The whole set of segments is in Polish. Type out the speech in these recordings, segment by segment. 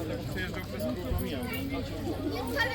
Ale przejesz do kwestii Nie wcale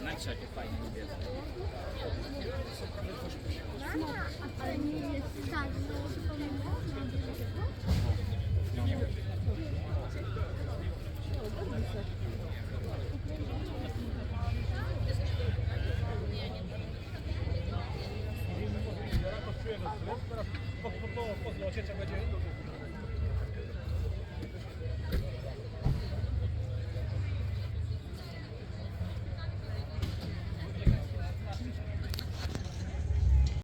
Wnętrze jakie fajne ale nie jest tak, no to 我现在在。